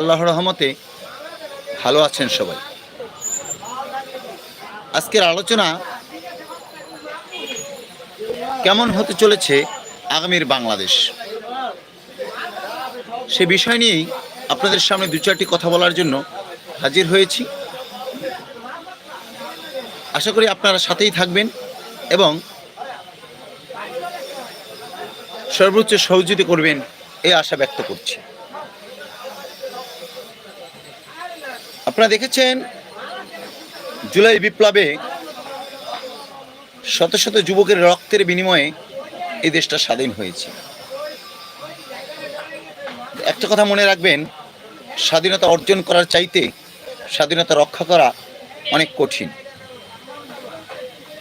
আল্লাহর রহমতে ভালো আছেন সবাই। আজকের আলোচনা কেমন হতে চলেছে আগামীর বাংলাদেশ? সে বিষয় নিয়েই আপনাদের সামনে দু চারটি কথা বলার জন্য হাজির হয়েছি। আশা করি আপনারা সাথেই থাকবেন এবং সর্বোচ্চ সহযোগিতা করবেন এই আশা ব্যক্ত করছি। আপনারা দেখেছেন, জুলাই বিপ্লবে শত শত যুবকের রক্তের বিনিময়ে এই দেশটা স্বাধীন হয়েছে। একটা কথা মনে রাখবেন, স্বাধীনতা অর্জন করার চাইতে স্বাধীনতা রক্ষা করা অনেক কঠিন।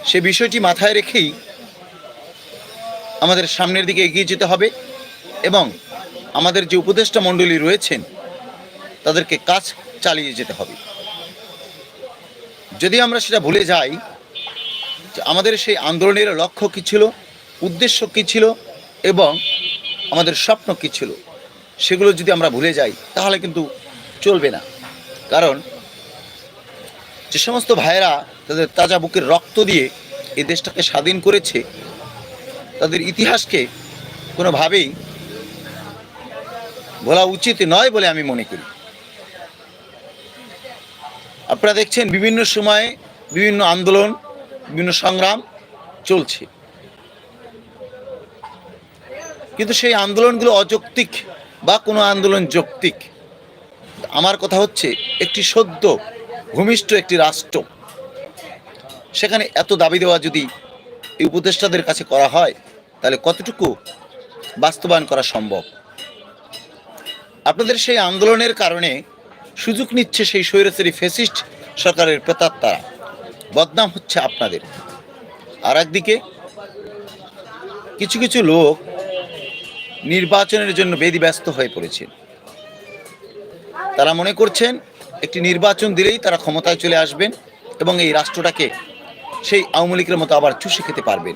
সে বিষয়টি মাথায় রেখেই আমাদের সামনের দিকে এগিয়ে যেতে হবে এবং আমাদের যে উপদেষ্টা মণ্ডলী রয়েছেন, তাদেরকে কাজ চালিয়ে যেতে হবে। যদি আমরা সেটা ভুলে যাই, যে আমাদের সেই আন্দোলনের লক্ষ্য কী ছিল, উদ্দেশ্য কী ছিল, এবং আমাদের স্বপ্ন কী ছিল, সেগুলো যদি আমরা ভুলে যাই, তাহলে কিন্তু চলবে না। কারণ যে সমস্ত ভাইয়েরা তাদের তাজা বুকের রক্ত দিয়ে এই দেশটাকে স্বাধীন করেছে, তাদের ইতিহাসকে কোনোভাবেই বলা উচিত নয় বলে আমি মনে করি। আপনারা দেখছেন বিভিন্ন সময়ে বিভিন্ন আন্দোলন, বিভিন্ন সংগ্রাম চলছে। কিন্তু সেই আন্দোলনগুলো অযৌক্তিক বা কোনো আন্দোলন যৌক্তিক? আমার কথা হচ্ছে, একটি সদ্য, ভূমিষ্ঠ একটি রাষ্ট্র, সেখানে এত দাবি দেওয়া যদি এই উপদেষ্টাদের কাছে করা হয়, তাহলে কতটুকু বাস্তবায়ন করা সম্ভব? আপনাদের সেই আন্দোলনের কারণে সুযোগ নিচ্ছে সেই স্বৈরাচারী ফেসিস্ট সরকারের প্রেতাত্মারা বদনাম হচ্ছে আপনাদের। আর একদিকে কিছু কিছু লোক নির্বাচনের জন্য বেদি ব্যস্ত হয়ে পড়েছেন তারা মনে করছেন একটি নির্বাচন দিলেই তারা ক্ষমতায় চলে আসবেন এবং এই রাষ্ট্রটাকে সেই আওয়ামী লীগের মতো আবার চুষে খেতে পারবেন।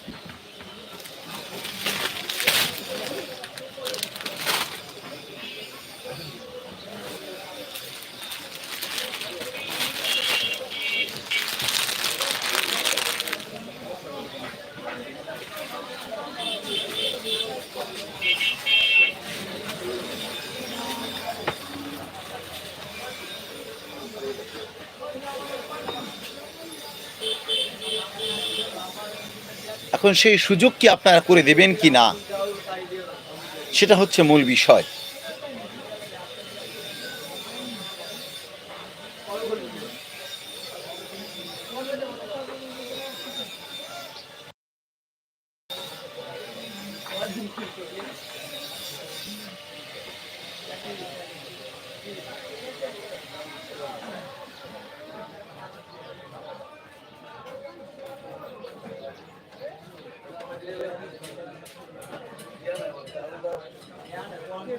এখন সেই সুযোগ কি আপনারা করে দেবেন কি না সেটা হচ্ছে মূল বিষয়